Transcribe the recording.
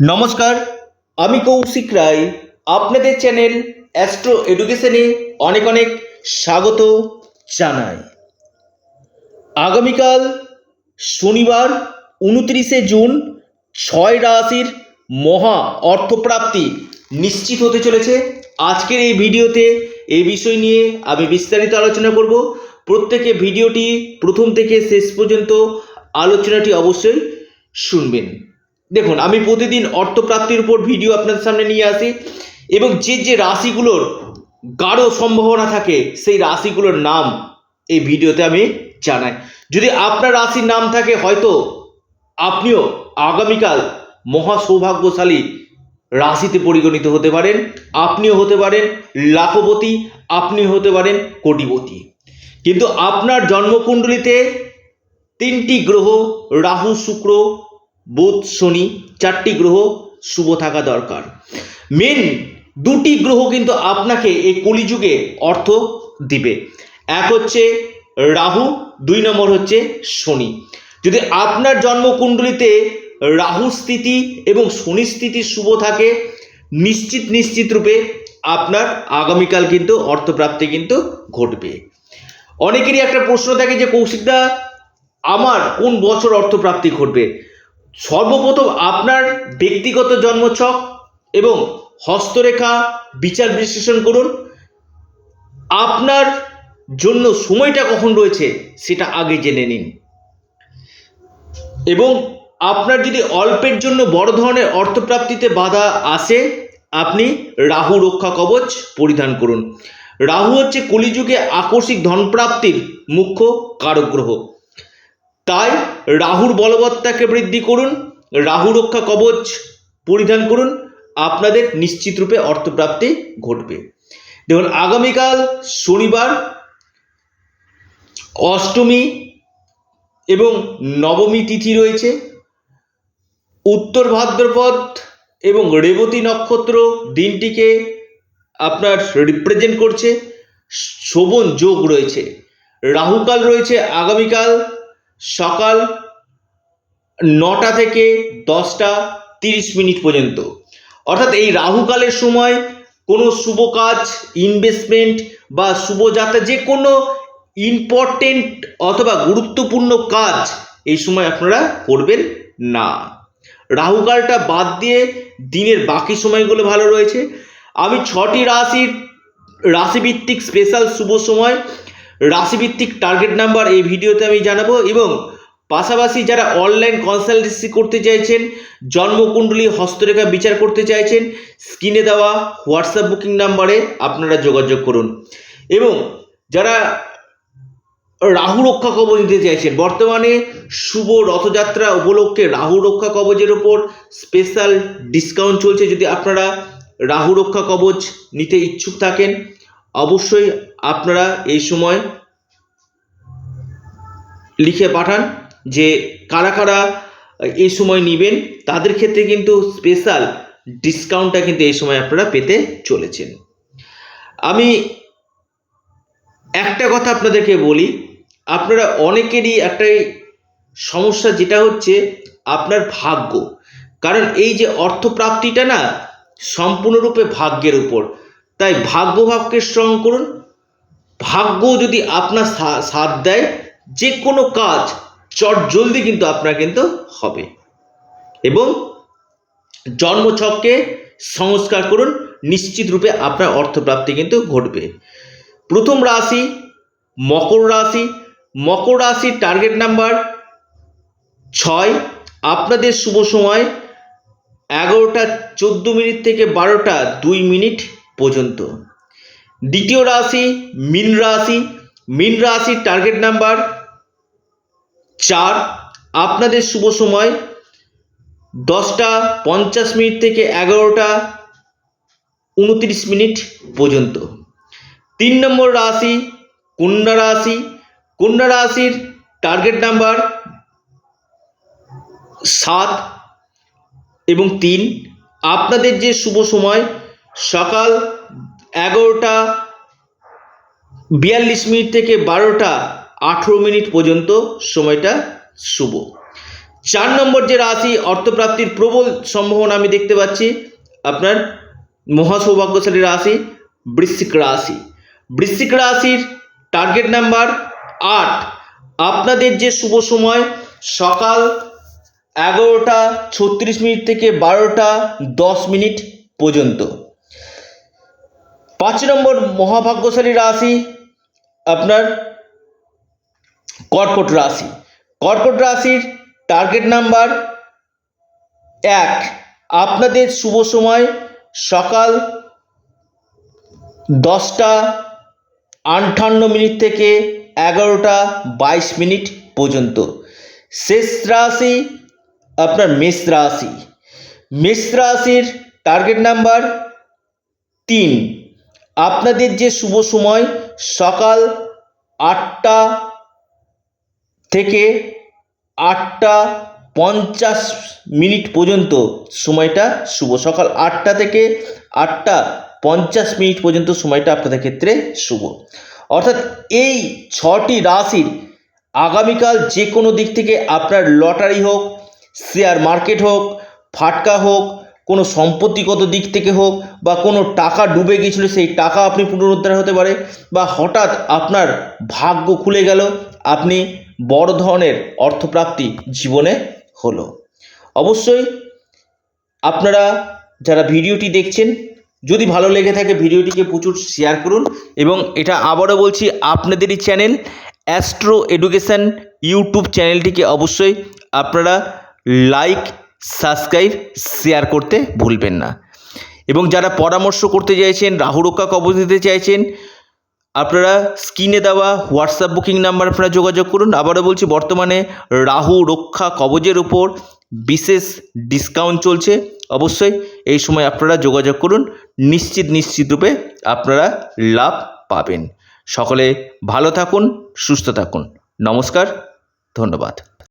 নমস্কার, আমি কৌশিক রায়। আপনাদের চ্যানেল অ্যাস্ট্রো এডুকেশনে অনেক অনেক স্বাগত জানাই। আগামীকাল শনিবার, উনত্রিশে জুন, ছয় রাশির মহা অর্থপ্রাপ্তি নিশ্চিত হতে চলেছে। আজকের এই ভিডিওতে এই বিষয় নিয়ে আমি বিস্তারিত আলোচনা করব। প্রত্যেকে ভিডিওটি প্রথম থেকে শেষ পর্যন্ত আলোচনাটি অবশ্যই শুনবেন। দেখুন, আমি প্রতিদিন অর্থপ্রাপ্তির উপর ভিডিও আপনাদের সামনে নিয়ে আসি এবং যে যে রাশিগুলোর গাঢ় সম্ভাবনা থাকে, সেই রাশিগুলোর নাম এই ভিডিওতে আমি জানাই। যদি আপনার রাশির নাম থাকে, হয়তো আপনিও আগামীকাল মহা সৌভাগ্যশালী রাশিতে পরিগণিত হতে পারেন, আপনিও হতে পারেন লাখপতি, আপনিও হতে পারেন কোটিপতি। কিন্তু আপনার জন্মকুণ্ডলিতে তিনটি গ্রহ, রাহু, শুক্র বুধ, শনি, চারটি গ্রহ, শুভ থাকা দরকার। মেন দুটি গ্রহ কিন্তু আপনাকে এই কলিযুগে অর্থ দিবে। এক হচ্ছে রাহু, দুই নম্বর হচ্ছে শনি। যদি আপনার জন্মকুণ্ডলিতে রাহু স্থিতি এবং শনি স্থিতি শুভ থাকে, নিশ্চিত নিশ্চিত রূপে আপনার আগামীকাল কিন্তু অর্থপ্রাপ্তি কিন্তু ঘটবে। অনেকেরই একটা প্রশ্ন থাকে যে, কৌশিকদা, আমার কোন বছর অর্থপ্রাপ্তি ঘটবে? সর্বপ্রথম আপনার ব্যক্তিগত জন্মছক এবং হস্তরেখা বিচার বিশ্লেষণ করুন। আপনার জন্য সময়টা কখন রয়েছে সেটা আগে জেনে নিন। এবং আপনার যদি অল্পের জন্য বড় ধরনের অর্থপ্রাপ্তিতে বাধা আসে, আপনি রাহু রক্ষা কবচ পরিধান করুন। রাহু হচ্ছে কলিযুগে আকস্মিক ধনপ্রাপ্তির মুখ্য কারক গ্রহ। তাই রাহুর বলবত্তাকে বৃদ্ধি করুন, রাহু রক্ষা কবচ পরিধান করুন, আপনাদের নিশ্চিত রূপে অর্থপ্রাপ্তি ঘটবে। দেখুন, আগামীকাল শনিবার, অষ্টমী এবং নবমী তিথি রয়েছে। উত্তর ভাদ্রপদ এবং রেবতী নক্ষত্র দিনটিকে আপনার রিপ্রেজেন্ট করছে। শোভন যোগ রয়েছে। রাহুকাল রয়েছে আগামীকাল। সকাল নটা থেকে দশটা তিরিশ মিনিট পর্যন্ত। অর্থাৎ এই রাহুকালের সময় কোনো শুভ কাজ ইনভেস্টমেন্ট বা শুভযাত্রা যে কোনো ইম্পর্টেন্ট অথবা গুরুত্বপূর্ণ কাজ এই সময় আপনারা করবেন না। রাহুকালটা বাদ দিয়ে দিনের বাকি সময়গুলো ভালো রয়েছে। আমি ছটি রাশির, রাশিভিত্তিক স্পেশাল শুভ সময় রাশিভিত্তিক টার্গেট নাম্বার এই ভিডিওতে আমি জানাব এবং পাশাপাশি যারা অনলাইন কনসালটেন্সি করতে চাইছেন, জন্মকুণ্ডলী হস্তরেখা বিচার করতে চাইছেন, স্ক্রিনে দেওয়া হোয়াটসঅ্যাপ বুকিং নাম্বারে আপনারা যোগাযোগ করুন। এবং যারা রাহু রক্ষা কবচ নিতে চাইছেন, বর্তমানে শুভ রথযাত্রা উপলক্ষে রাহু রক্ষা কবচের ওপর স্পেশাল ডিসকাউন্ট চলছে। যদি আপনারা রাহু রক্ষা কবচ নিতে ইচ্ছুক থাকেন, অবশ্যই আপনারা এই সময় লিখে পাঠান যে কারা কারা এই সময় নেবেন, তাদের ক্ষেত্রে কিন্তু স্পেশাল ডিসকাউন্টটা কিন্তু এই সময় আপনারা পেতে চলেছেন। আমি একটা কথা আপনাদেরকে বলি, আপনারা অনেকেরই একটাই সমস্যা যেটা হচ্ছে আপনার ভাগ্য। কারণ এই যে অর্থপ্রাপ্তিটা না, সম্পূর্ণরূপে ভাগ্যের উপর। তাই ভাগ্য ভাবকে স্ট্রং করুন ভাগ্য যদি আপনার সাথ দেয় যে কোনো কাজ চট জলদি কিন্তু আপনার কিন্তু হবে। এবং জন্মছককে সংস্কার করুন, নিশ্চিত রূপে আপনার অর্থপ্রাপ্তি কিন্তু ঘটবে। প্রথম রাশি মকর রাশি। মকর রাশির টার্গেট নাম্বার ছয়। আপনাদের শুভ সময় এগারোটা চোদ্দ মিনিট থেকে বারোটা দুই মিনিট পর্যন্ত। দ্বিতীয় রাশি মীন রাশি। মীন রাশির টার্গেট নাম্বার চার। আপনাদের শুভ সময় দশটা পঞ্চাশ মিনিট থেকে এগারোটা উনত্রিশ মিনিট পর্যন্ত। তিন নম্বর রাশি কন্যা রাশি। কন্যা রাশির টার্গেট নাম্বার সাত এবং তিন। আপনাদের যে শুভ সময় সকাল এগারোটা বিয়াল্লিশ মিনিট থেকে বারোটা আঠেরো মিনিট পর্যন্ত সময়টা শুভ। চার নম্বর যে রাশি অর্থপ্রাপ্তির প্রবল সম্ভাবনা আমি দেখতে পাচ্ছি, আপনার মহাসৌভাগ্যশালী রাশি বৃশ্চিক রাশি। বৃশ্চিক রাশির টার্গেট নাম্বার আট। আপনাদের যে শুভ সময়, সকাল এগারোটা ছত্রিশ মিনিট থেকে বারোটা দশ মিনিট পর্যন্ত। পাঁচ নম্বর মহাভাগ্যশালী রাশি আপনার কর্কট রাশি। কর্কট রাশির টার্গেট নাম্বার এক। আপনাদের শুভ সময় সকাল দশটা আটান্ন মিনিট থেকে এগারোটা বাইশ মিনিট পর্যন্ত। শেষ রাশি আপনার মেষ রাশি। মেষ রাশির টার্গেট নাম্বার তিন। আপনাদের যে শুভ সময় সকাল আটটা থেকে আটটা পঞ্চাশ মিনিট পর্যন্ত সময়টা শুভ সকাল আটটা থেকে আটটা পঞ্চাশ মিনিট পর্যন্ত সময়টা আপনাদের ক্ষেত্রে শুভ। অর্থাৎ এই ছটি রাশির আগামীকাল যে কোনো দিক থেকে আপনার লটারি হোক শেয়ার মার্কেট হোক, ফাটকা হোক কোনো সম্পত্তিগত দিক থেকে হোক বা কোনো টাকা ডুবে গিয়েছিল, সেই টাকা আপনি পুনরুদ্ধার হতে পারে বা হঠাৎ আপনার ভাগ্য খুলে গেল, আপনি বড় ধরনের অর্থপ্রাপ্তি জীবনে হলো। অবশ্যই আপনারা যারা ভিডিওটি দেখছেন, যদি ভালো লেগে থাকে ভিডিওটিকে প্রচুর শেয়ার করুন এবং এটা আবারও বলছি, আপনাদেরই চ্যানেল অ্যাস্ট্রো এডুকেশন ইউটিউব চ্যানেলটিকে অবশ্যই আপনারা লাইক সাবস্ক্রাইব শেয়ার করতে ভুলবেন না। এবং যারা পরামর্শ করতে চাইছেন রাহু রক্ষা কবচ দিতে চাইছেন, আপনারা স্ক্রিনে দেওয়া হোয়াটসঅ্যাপ বুকিং নাম্বার আপনারা যোগাযোগ করুন। আবারও বলছি, বর্তমানে রাহু রক্ষা কবজের উপর বিশেষ ডিসকাউন্ট চলছে। অবশ্যই এই সময় আপনারা যোগাযোগ করুন। নিশ্চিত নিশ্চিত রূপে আপনারা লাভ পাবেন। সকলে ভালো থাকুন, সুস্থ থাকুন। নমস্কার, ধন্যবাদ।